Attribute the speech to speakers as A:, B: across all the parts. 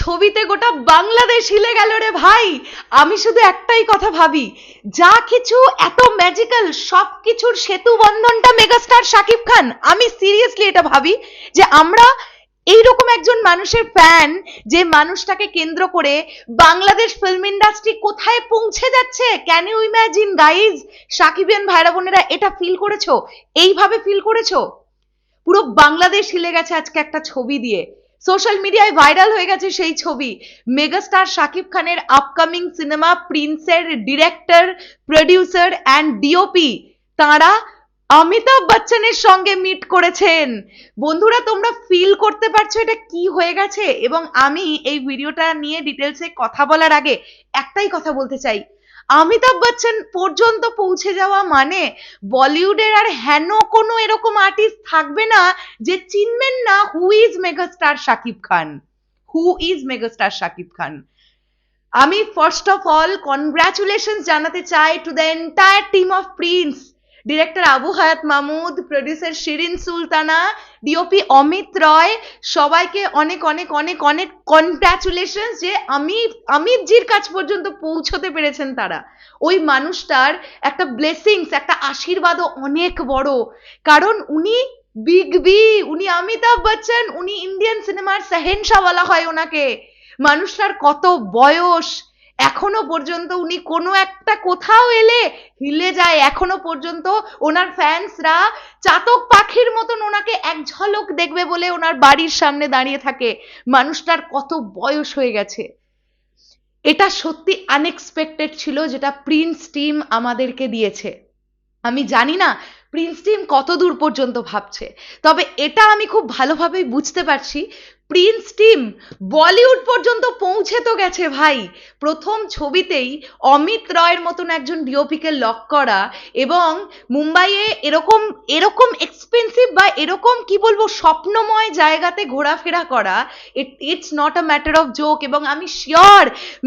A: ছবিতে গোটা বাংলাদেশ হিলে গেল রে ভাই। আমি শুধু একটাই কথা ভাবি, যা কিছু এত ম্যাজিক্যাল সব কিছুর সেতু বন্ধনটা মেগাস্টার শাকিব খান, আমি সিরিয়াসলি এটা ভাবি যে আমরা এইরকম একজন মানুষের ফ্যান যে মানুষটাকে কেন্দ্র করে বাংলাদেশ ফিল্ম ইন্ডাস্ট্রি কোথায় পৌঁছে যাচ্ছে? Can you imagine guys Shakibian ভাইরা বোনেরা, এটা ফিল করেছ? এইভাবে ফিল করেছ? পুরো বাংলাদেশ হিলে গেছে আজকে একটা ছবি দিয়ে। সোশ্যাল মিডিয়ায় ভাইরাল হয়ে গেছে সেই ছবি। মেগাস্টার শাকিব খানের আপকামিং সিনেমা প্রিন্সের ডিরেক্টর প্রডিউসার অ্যান্ড ডিওপি তারা অমিতাভ বচ্চনের সঙ্গে মিট করেছেন। বন্ধুরা, তোমরা ফিল করতে পারছ এটা কি হয়ে গেছে? এবং আমি এই ভিডিওটা নিয়ে ডিটেলসে কথা বলার আগে একটাই কথা বলতে চাই। অমিতাভ বচ্চন পর্যন্ত পৌঁছে যাওয়া মানে বলিউডের আর হেন কোনো এরকম আর্টিস্ট থাকবে না যে চিনবেন না who is megastar Shakib Khan. Who is megastar Shakib Khan. আমি ফার্স্ট অফ অল কনগ্রাচুলেশন জানাতে চাই to the entire team of Prince director Abu Hayat Mahmud producer Shirin Sultana DOP Amit Roy সবাইকে অনেক অনেক অনেক অনেক কনগ্রাচুলেশন যে আমি অমিত জির কাছ পর্যন্ত পৌঁছতে পেরেছেন তারা। ওই মানুষটার একটা ব্লেসিংস একটা আশীর্বাদও অনেক বড়। কারণ উনি বিগ বি উনি অমিতাভ বচ্চন উনি ইন্ডিয়ান সিনেমার সেহেনশা বলা হয় ওনাকে। মানুষটার কত বয়স এখনও পর্যন্ত উনি কোনো একটা কোথাও এলে হিলে যায়। এখনও পর্যন্ত ওনার ফ্যান্সরা চাতক পাখির মতন ওনাকে এক ঝলক দেখবে বলে ওনার বাড়ির সামনে দাঁড়িয়ে থাকে। মানুষটার কত বয়স হয়ে গেছে। এটা সত্যি আনএক্সপেক্টেড ছিল যেটা প্রিন্স টিম আমাদেরকে দিয়েছে। আমি জানি না প্রিন্স টিম কত দূর পর্যন্ত ভাবছে। তবে এটা আমি খুব ভালোভাবেই বুঝতে পারছি। প্রিন্স টিম বলিউড পর্যন্ত পৌঁছে তো গেছে ভাই। প্রথম ছবিতেই অমিত রয়ের মতন একজন ডিওপিকে লক করা এবং মুম্বাইয়ে এরকম এরকম এক্সপেন্সিভ বা এরকম কি বলব, স্বপ্নময় জায়গাতে ঘোরাফেরা করা it's not a matter of joke এবং আমি শিওর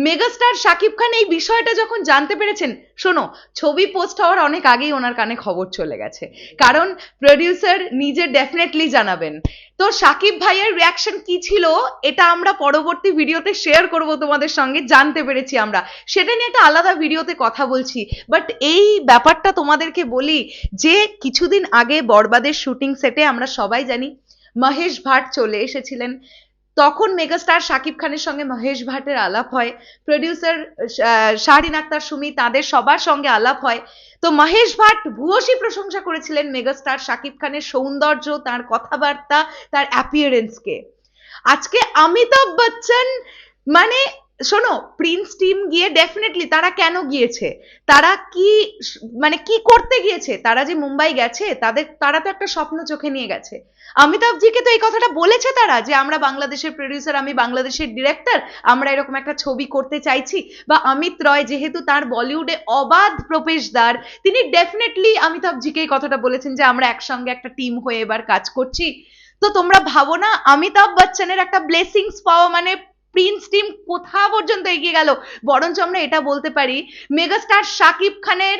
A: মেগাস্টার শাকিব খান এই বিষয়টা যখন জানতে পেরেছেন, শোনো, ছবি পোস্ট হওয়ার অনেক আগেই ওনার কানে খবর চলে গেছে। কারণ প্রডিউসার নিজে ডেফিনেটলি জানাবেন। তো সাকিব ভাইয়ের রিয়াকশন কি ছিল এটা আমরা পরবর্তী ভিডিওতে শেয়ার করব তোমাদের সঙ্গে, জানতে পেরেছি আমরা। সেটা নিয়ে একটা আলাদা ভিডিওতে কথা বলছি। বাট এই ব্যাপারটা তোমাদেরকে বলি যে, কিছুদিন আগে বরবাদের শুটিং সেটে আমরা সবাই জানি মহেশ ভাট চলে এসেছিলেন। তখন মেগাস্টার শাকিব খানের সঙ্গে মহেশ ভাটের আলাপ হয়। প্রডিউসার শাহরিন আক্তার, সুমি তাদের সবার সঙ্গে আলাপ হয়। তো মহেশ ভাট ভূয়সী প্রশংসা করেছিলেন মেগাস্টার শাকিব খানের সৌন্দর্য, তার কথাবার্তা, তার অ্যাপিয়ারেন্সকে আজকে অমিতাভ বচ্চন মানে শোনো প্রিন্স টিম গিয়ে ডেফিনেটলি তারা কেন গিয়েছে? তারা কি মানে কি করতে গিয়েছে? তারা যে মুম্বাই গেছে, তাদের, তারা তো একটা স্বপ্ন চোখে নিয়ে গেছে। অমিতাভজিকে তো এই কথাটা বলেছে তারা যে, আমরা বাংলাদেশের প্রডিউসার আমি বাংলাদেশের ডিরেক্টর আমরা এরকম একটা ছবি করতে চাইছি। বা অমিত রয় যেহেতু তার বলিউডে অবাধ প্রবেশদ্বার, তিনি ডেফিনেটলি অমিতাভজিকে এই কথাটা বলেছেন যে, আমরা একসঙ্গে একটা টিম হয়ে এবার কাজ করছি। তো তোমরা ভাবো না, অমিতাভ বচ্চনের একটা ব্লেসিংস পাওয়া মানে প্রিন্স টিম কোথা পর্যন্ত এগিয়ে গেল? বরঞ্চ আমরা এটা বলতে পারি মেগাস্টার শাকিব খানের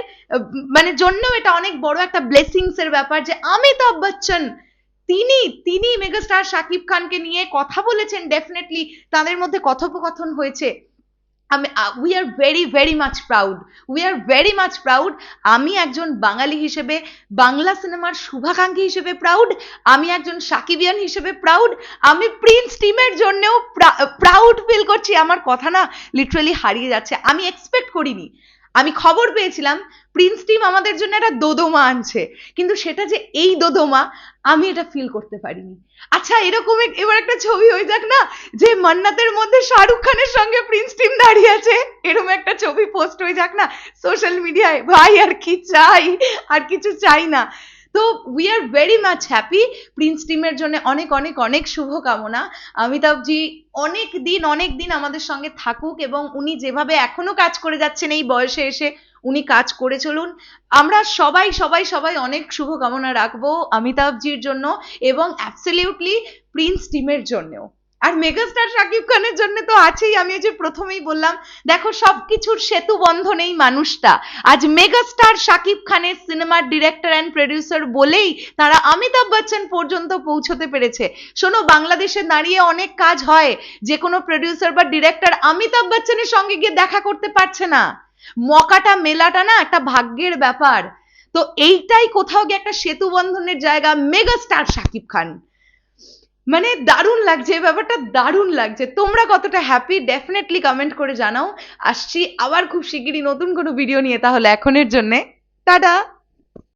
A: মানে জন্য এটা অনেক বড় একটা ব্লেসিংস এর ব্যাপার যে অমিতাভ বচ্চন, তিনি তিনি মেগাস্টার শাকিব খানকে নিয়ে কথা বলেছেন ডেফিনেটলি তাদের মধ্যে কথোপকথন হয়েছে। আমি we are very very much proud we are very much proud আমি একজন বাঙালি হিসেবে, বাংলা সিনেমার শুভাকাঙ্ক্ষী হিসেবে প্রাউড আমি একজন সাকিবিয়ান হিসেবে প্রাউড আমি প্রিন্স টিমের জন্যেও প্রাউড ফিল করছি। আমার কথা না লিটারালি হারিয়ে যাচ্ছে। আমি এক্সপেক্ট করিনি। আমি খবর পেয়েছিলাম প্রিন্স টিম আমাদের জন্য একটা দোদমা আনছে। কিন্তু সেটা যে এই দোদমা, আমি এটা ফিল করতে পারিনি। আচ্ছা এরকম এবার একটা ছবি হয়ে যাক না, যে মান্নাতের মধ্যে শাহরুখ খানের সঙ্গে প্রিন্স টিম দাঁড়িয়ে আছে। এরকম একটা ছবি পোস্ট হয়ে যাক না সোশ্যাল মিডিয়ায় ভাই, আর কি চাই? আর কিছু চাই না। তো we are very much happy Prince টিমের জন্য অনেক অনেক অনেক শুভকামনা। অমিতাভজি অনেক দিন অনেক দিন আমাদের সঙ্গে থাকুক এবং উনি যেভাবে এখনও কাজ করে যাচ্ছেন এই বয়সে এসে, উনি কাজ করে চলুন। আমরা সবাই সবাই সবাই অনেক শুভকামনা রাখব অমিতাভজির জন্য এবং অ্যাবসলিউটলি প্রিন্স টিমের জন্যও। আর মেগাস্টার শাকিব খানের জন্য তো আছেই, আমি যে প্রথমেই বললাম। দেখো, সবকিছুর সেতু বন্ধন এই মানুষটা। আজ মেগাস্টার শাকিব খানের সিনেমার ডিরেক্টর অ্যান্ড প্রডিউসার বলেই তারা অমিতাভ বচ্চন পর্যন্ত পৌঁছতে পেরেছে। শোনো, বাংলাদেশে দাঁড়িয়ে অনেক কাজ হয়। যে কোনো প্রডিউসার বা ডিরেক্টর অমিতাভ বচ্চনের সঙ্গে গিয়ে দেখা করতে পারছে না। মকাটা, মেলাটা না একটা ভাগ্যের ব্যাপার। তো এইটাই কোথাও গিয়ে একটা সেতু বন্ধনের জায়গা মেগাস্টার শাকিব খান। মানে দারুণ লাগছে, এই ব্যাপারটা দারুণ লাগছে। তোমরা কতটা হ্যাপি ডেফিনেটলি কমেন্ট করে জানাও। আসছি আবার খুব শিগগিরই নতুন কোনো ভিডিও নিয়ে তাহলে এখনের জন্যে। টাটা!